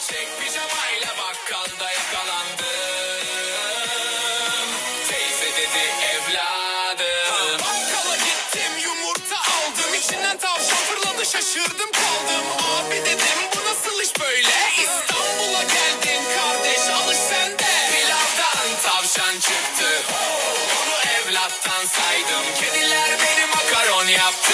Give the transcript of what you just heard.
Gerçek pijamayla bakkalda yakalandım. Teyze dedi evladım. Bakkala gittim yumurta aldım. İçinden tavşan fırladı şaşırdım kaldım. Abi dedim bu nasıl iş böyle? İstanbul'a geldin kardeş alış sen de. Pilavdan tavşan çıktı. Onu evlattan saydım. Kediler beni makaron yaptı.